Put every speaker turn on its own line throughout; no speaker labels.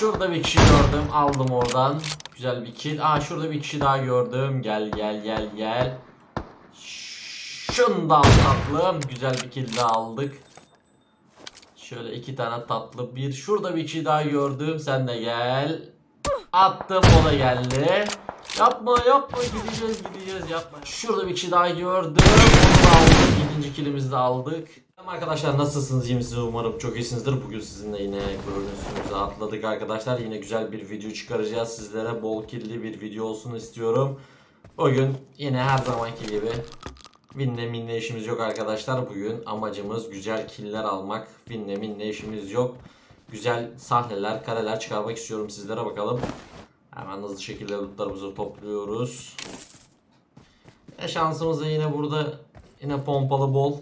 Şurada bir kişi gördüm. Aldım oradan. Güzel bir kill. Aa şurada bir kişi daha gördüm. Gel gel gel gel. Şunu da al tatlım. Güzel bir kill daha aldık. Şöyle iki tane tatlı bir. Şurada bir kişi daha gördüm. Sen de gel. Attım o da geldi. Yapma yapma gideceğiz gideceğiz yapma. Şurada bir kişi daha gördüm. Onu da aldık. İkinci killimizi de aldık. Tamam Arkadaşlar nasılsınız? İyi misiniz? Umarım çok iyisinizdir. Bugün sizinle yine görüntümüzü atladık arkadaşlar. Yine güzel bir video çıkaracağız sizlere. Bol killi bir video olsun istiyorum. Bugün yine her zamanki gibi Winle minle işimiz yok arkadaşlar. Bugün amacımız güzel killer almak. Winle minle işimiz yok. Güzel sahneler, kareler çıkarmak istiyorum sizlere bakalım. Hemen hızlı şekilde lootlarımızı topluyoruz. Ve şansımız da yine burada yine pompalı bol.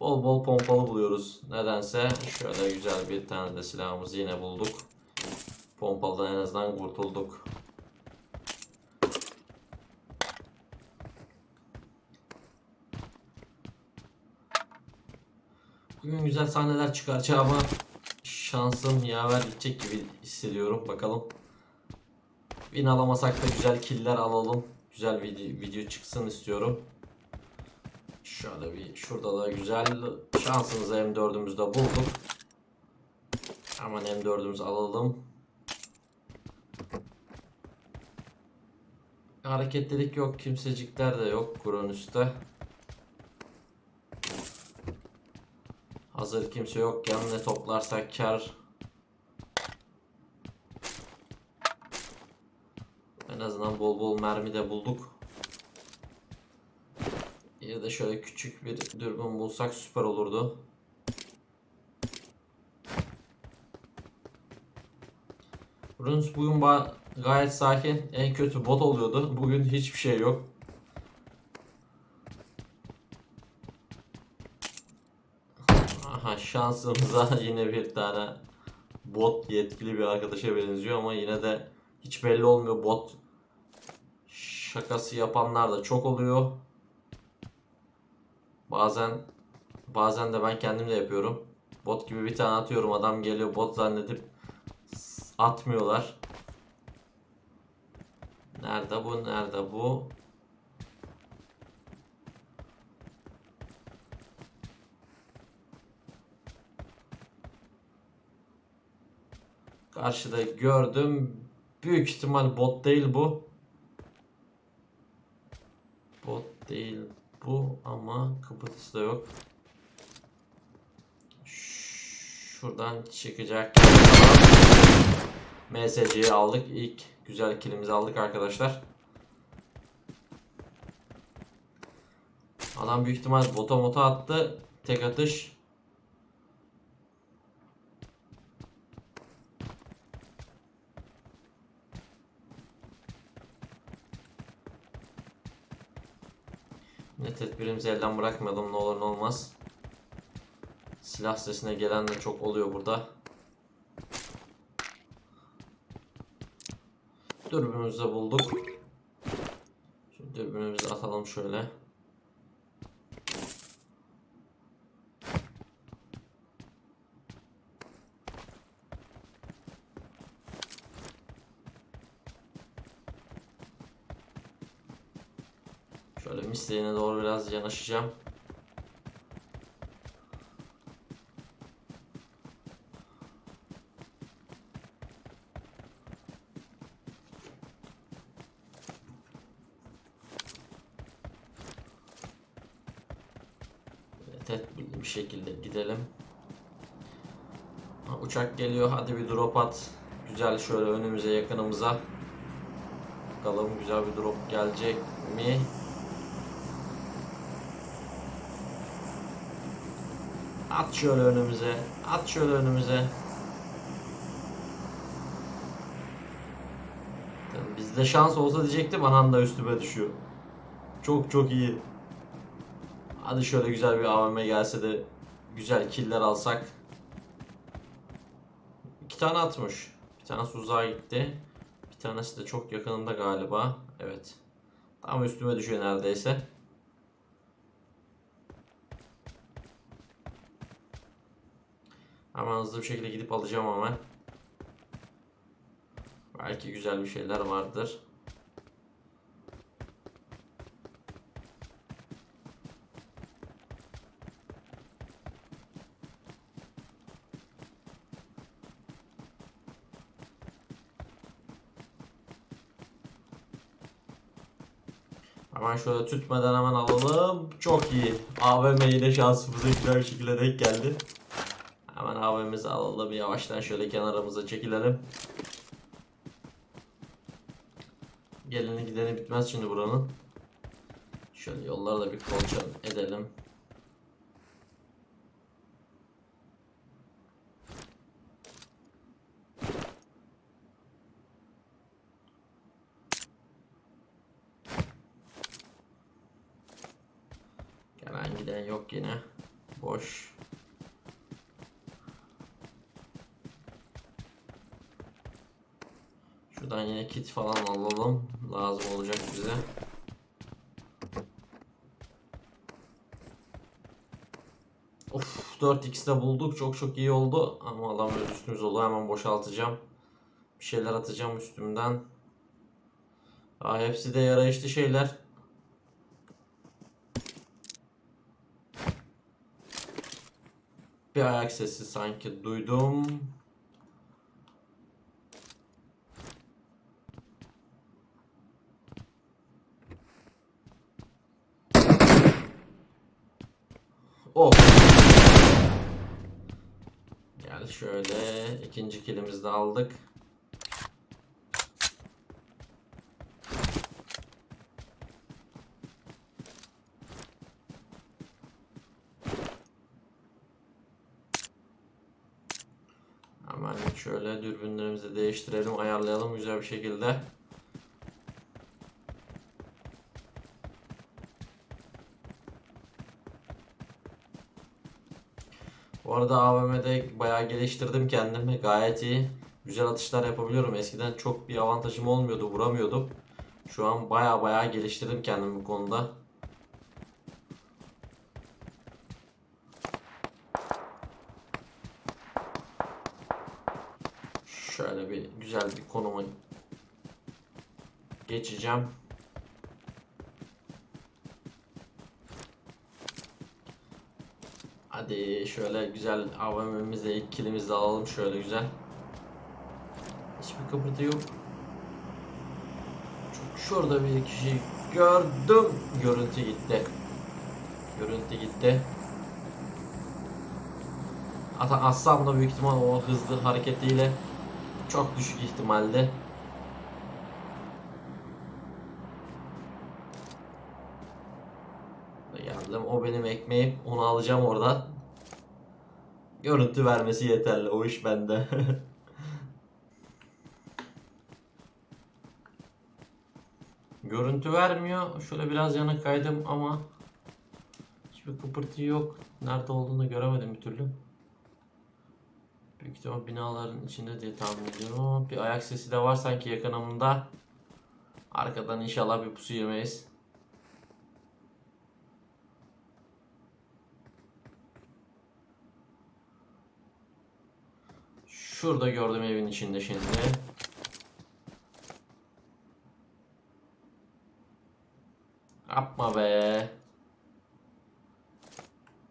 Bol bol pompalı buluyoruz. Nedense şöyle güzel bir tane de silahımızı yine bulduk. Pompalıdan en azından kurtulduk. Bugün güzel sahneler çıkaracağım ama şansım yaver gidecek gibi hissediyorum. Bakalım. Win alamasak da güzel killer alalım. Güzel video, video çıksın istiyorum. Şöyle bir şurada da güzel şansımızı M4'ümüzde bulduk. Hemen M4'ümüzü alalım. Hareketlilik yok, kimsecikler de yok Kronüs'te. Hazır kimse yokken ne toplarsak kar. En azından bol bol mermi de bulduk. Ya da şöyle küçük bir dürbün bulsak süper olurdu. Runs bugün gayet sakin. En kötü bot oluyordu. Bugün hiçbir şey yok. Aha şansımıza yine bir tane bot yetkili bir arkadaşa benziyor ama yine de hiç belli olmuyor bot şakası yapanlar da çok oluyor. Bazen bazen de ben kendim de yapıyorum. Bot gibi bir tane atıyorum adam geliyor bot zannedip atmıyorlar. Nerede bu? Nerede bu? Karşıda gördüm. Büyük ihtimal bot değil bu. Ama kıpırtısı da yok. Şuradan çıkacak. MSC'yi aldık. İlk güzel kilimizi aldık arkadaşlar. Adam büyük ihtimal bota mota attı. Tek atış. Ne tedbirimizi elden bırakmayalım ne olur ne olmaz. Silah sesine gelen de çok oluyor burada. Dürbünümüzü de bulduk. Şimdi dürbünümüzü atalım şöyle. Şöyle misleğine doğru biraz yanaşacağım. Tedbirli bir şekilde gidelim. Ha, uçak geliyor. Hadi bir drop at. Güzel şöyle önümüze yakınımıza. Bakalım güzel bir drop gelecek mi? At şöyle önümüze. At şöyle önümüze. Tabii Bizde şans olsa diyecektim anan da üstüme düşüyor. Çok çok iyi. Hadi şöyle güzel bir AVM gelse de güzel killer alsak. İki tane atmış. Bir tanesi uzağa gitti. Bir tanesi de çok yakınında galiba. Evet. Tam üstüme düşüyor neredeyse. Hemen hızlı bir şekilde gidip alacağım hemen. Belki güzel bir şeyler vardır. Hemen şöyle tütmeden hemen alalım. Çok iyi. AVM yine şansımıza güzel bir şekilde denk geldi. Hemen AVM'mizi alalım. Yavaştan şöyle kenarımıza çekilelim. Geleni gideni bitmez şimdi buranın. Şöyle yolları bir kontrol edelim. Gelen giden yok yine. Boş. Şuradan yine kit falan alalım. Lazım olacak bize. Of 4x'de bulduk. Çok çok iyi oldu. Ama adam üstümüz oldu. Hemen boşaltacağım. Bir şeyler atacağım üstümden. Aa, hepsi de yarayışlı şeyler. Bir ayak sesi sanki duydum. Oh. Gel şöyle ikinci kilimizi de aldık. Hemen şöyle dürbünlerimizi değiştirelim, ayarlayalım güzel bir şekilde. Bu arada AVM'de bayağı geliştirdim kendimi. Gayet iyi. Güzel atışlar yapabiliyorum. Eskiden çok bir avantajım olmuyordu. Vuramıyordum. Şu an bayağı bayağı geliştirdim kendimi bu konuda. Şöyle bir güzel bir konuma geçeceğim. Hadi şöyle güzel AVM'mizle ilk kilimizi alalım şöyle güzel. Hiçbir kıpırtı yok. Çok şurada bir kişi gördüm. Görüntü gitti. Görüntü gitti. Hatta Assam da büyük ihtimal o hızlı hareketiyle çok düşük ihtimalde. Geldim. O benim ekmeğim. Onu alacağım oradan. Görüntü vermesi yeterli. O iş bende. Görüntü vermiyor. Şöyle biraz yana kaydım ama hiçbir kıpırtı yok. Nerede olduğunu göremedim bir türlü. Büyük ihtimal binaların içinde diye tahmin ediyorum ama bir ayak sesi de var sanki yakınımda. Arkadan inşallah bir pusu yemeyiz. Şurada gördüm evin içinde şimdi. Yapma be.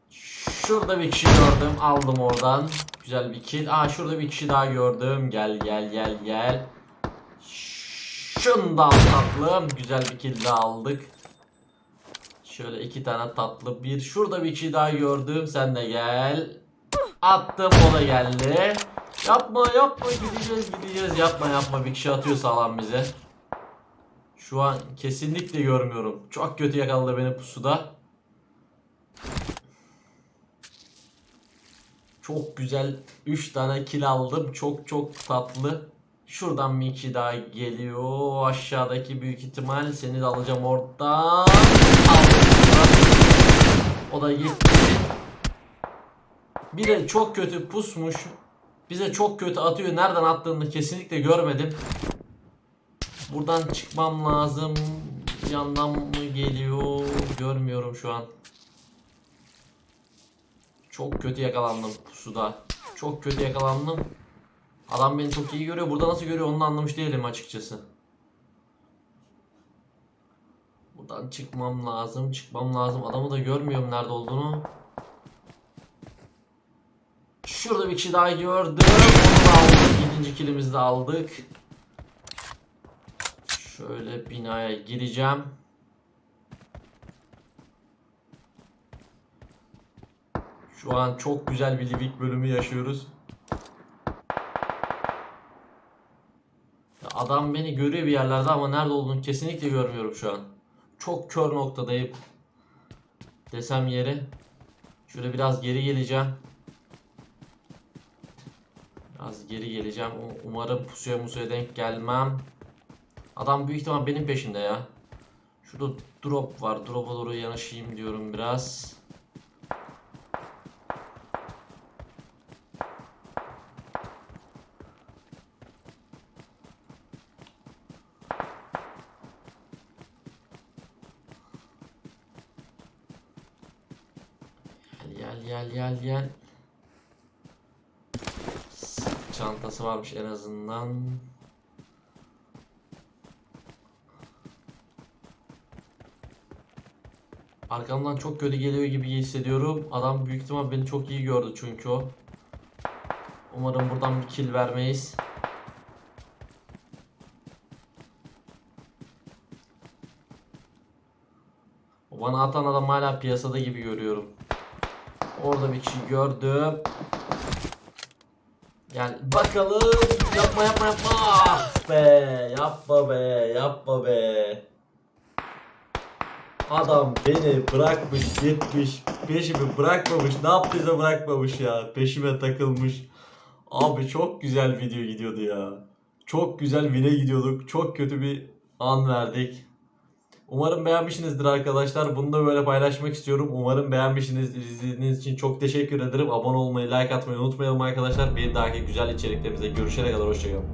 Şurada bir kişi gördüm. Aldım oradan. Güzel bir kill. Aa şurada bir kişi daha gördüm. Gel gel gel gel. Şundan tatlım. Güzel bir kill daha aldık. Şöyle iki tane tatlı. Bir şurada bir kişi daha gördüm. Sen de gel. Attım o da geldi. Yapma yapma gideceğiz gideceğiz. Yapma yapma bir kişi atıyor sağlam bize. Şu an kesinlikle görmüyorum. Çok kötü yakaladı beni pusuda. Çok güzel 3 tane kill aldım. Çok çok tatlı. Şuradan bir iki daha geliyor. Aşağıdaki büyük ihtimal seni de alacağım oradan. O da gitti. Bir de çok kötü pusmuş. Bize çok kötü atıyor. Nereden attığını kesinlikle görmedim. Buradan çıkmam lazım. Yandan mı geliyor? Görmüyorum şu an. Çok kötü yakalandım pusuda. Çok kötü yakalandım. Adam beni çok iyi görüyor. Burada nasıl görüyor onu anlamış değilim açıkçası. Buradan çıkmam lazım. Çıkmam lazım. Adamı da görmüyorum nerede olduğunu. Şurada bir kişi daha gördüm. Onu da aldık. Yedinci kilimizi de aldık. Şöyle binaya gireceğim. Şu an çok güzel bir Livik bölümü yaşıyoruz. Ya Adam beni görüyor bir yerlerde ama nerede olduğunu kesinlikle görmüyorum şu an. Çok kör noktadayım. Desem yeri. Şöyle biraz geri geleceğim. Biraz geri geleceğim. Umarım pusuya musuya denk gelmem. Adam büyük ihtimal benim peşimde ya. Şurada drop var. Drop'a doğru yanaşayım diyorum biraz. Gel gel gel gel. Sırt Çantası varmış en azından. Arkamdan çok kötü geliyor gibi hissediyorum. Adam büyük ihtimal beni çok iyi gördü çünkü o. Umarım buradan bir kill vermeyiz. Bana atan adam hala piyasada gibi görüyorum. Orada bir kişi gördüm. Yani bakalım. Yapma yapma yapma. Ah be. Yapma be. Yapma be. Adam beni bırakmış gitmiş. Peşimi bırakmamış. Ne yaptıysa bırakmamış ya. Peşime takılmış. Abi çok güzel video gidiyordu ya. Çok güzel win'e gidiyorduk. Çok kötü bir an verdik. Umarım beğenmişsinizdir arkadaşlar. Bunu da böyle paylaşmak istiyorum. Umarım beğenmişsinizdir. İzlediğiniz için çok teşekkür ederim. Abone olmayı, like atmayı unutmayalım arkadaşlar. Bir dahaki güzel içeriklerimizde görüşene kadar hoşçakalın.